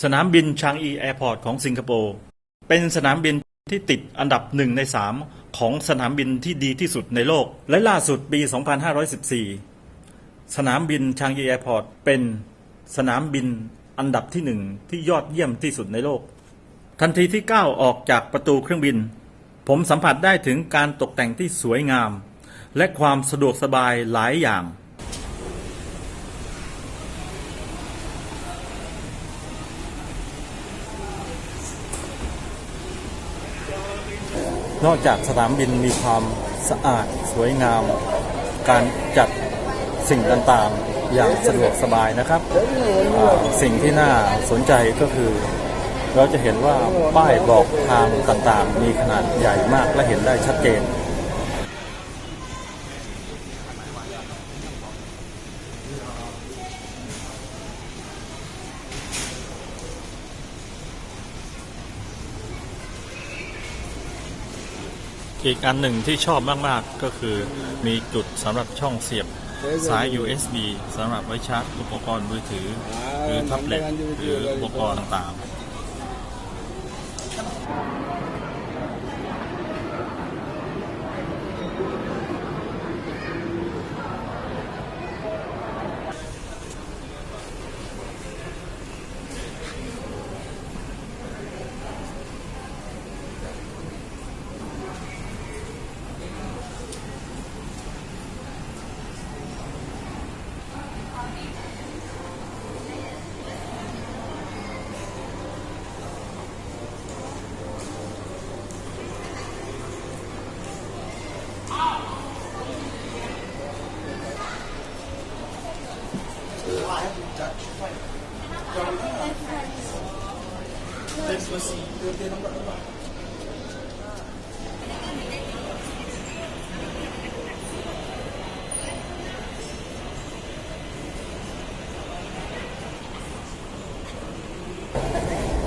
สนามบินชางอีแอร์พอร์ตของสิงคโปร์เป็นสนามบินที่ติดอันดับหนึ่งในสามของสนามบินที่ดีที่สุดในโลก และล่าสุดปี 2514 สนามบินชางอีแอร์พอร์ตเป็นสนามบินอันดับที่หนึ่งที่ยอดเยี่ยมที่สุดในโลก ทันทีที่ก้าวออกจากประตูเครื่องบิน ผมสัมผัสได้ถึงการตกแต่งที่สวยงาม และความสะดวกสบายหลายอย่าง นอกจากสนามบินมีความสะอาดสวยงาม การจัดสิ่งต่างๆ อย่างสะดวกสบายนะครับ สิ่งที่น่าสนใจก็คือ เราจะเห็นว่าป้ายบอกทางต่างๆ มีขนาดใหญ่มากและเห็นได้ชัดเจน อีกอันหนึ่งที่ชอบมาก ๆ ก็คือมีจุดสำหรับช่องเสียบสาย USB สำหรับไว้ชาร์จอุปกรณ์มือถือ หรือแท็บเล็ตหรืออุปกรณ์ต่างๆ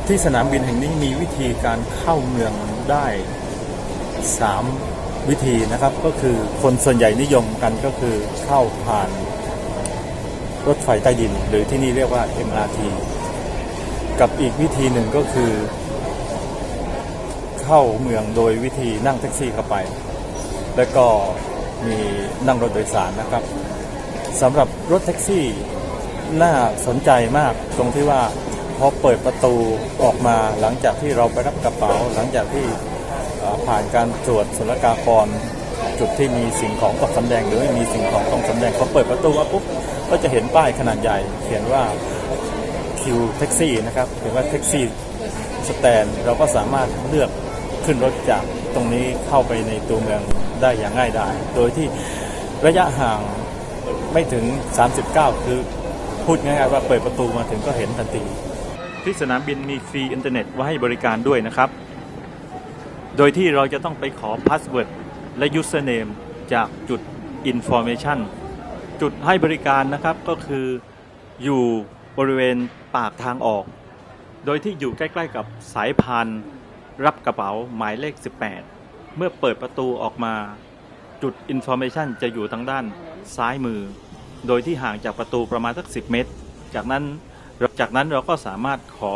ที่สนามบินแห่งนี้มีวิธีการเข้าเมืองได้ 3 วิธีนะครับ ก็คือคนส่วนใหญ่นิยมกันก็คือเข้าผ่าน รถไฟใต้ดิน หรือที่นี่เรียกว่า MRT กับอีกวิธีหนึ่งก็คือ เข้าเมืองโดยวิธีนั่งแท็กซี่เข้าไป แล้วก็มีนั่งรถโดยสารนะครับสำหรับรถแท็กซี่น่าสนใจมากตรงที่ว่าพอเปิดประตูออกมาหลังจากที่เราไปรับกระเป๋า หลังจากที่ผ่านการตรวจศุลกากรจุดที่มีสิ่งของต้องสำแดงหรือไม่มีสิ่งของต้องสำแดงพอเปิดประตูมาปุ๊บ ก็จะเห็นป้ายขนาดใหญ่ เขียนว่าคิวแท็กซี่นะครับเขียนว่าแท็กซี่สแตนเราก็สามารถเลือกขึ้นรถจากตรงนี้เข้าไปในตัวเมืองได้อย่างง่ายดาย โดยที่ระยะห่างไม่ถึง 39 คือพูดง่ายๆว่าเปิดประตูมาถึงก็เห็นทันที ที่สนามบินมีฟรีอินเทอร์เน็ตไว้ให้บริการด้วยนะครับ โดยที่เราจะต้องไปขอพาสเวิร์ดและ username จากจุด information จุดให้บริการนะครับก็คืออยู่บริเวณปากทางออก โดยที่อยู่ใกล้ๆกับสายพานรับกระเป๋าหมายเลข 18 เมื่อเปิดประตูออกมาจุด information จะอยู่ทางด้านซ้ายมือ โดยที่ห่างจากประตูประมาณสัก 10 เมตร จากนั้นจากนั้นเราก็สามารถขอ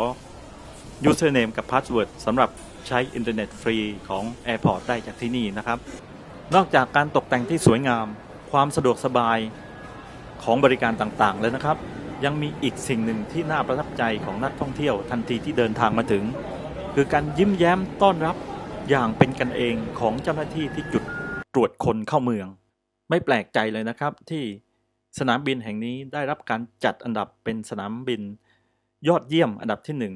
username กับ password สำหรับใช้อินเทอร์เน็ตฟรีของ Airport ได้จากที่นี่นะครับ นอกจากการตกแต่งที่สวยงาม ความสะดวกสบาย ของบริการต่างๆแล้วนะครับ ยังมีอีกสิ่งหนึ่งที่น่าประทับใจของนักท่องเที่ยวทันทีที่เดินทางมาถึง คือการยิ้มแย้มต้อนรับอย่างเป็นกันเองของเจ้าหน้าที่ที่จุดตรวจคนเข้าเมือง ไม่แปลกใจเลยนะครับที่สนามบินแห่งนี้ได้รับการจัดอันดับเป็นสนามบิน ยอดเยี่ยมอันดับที่หนึ่ง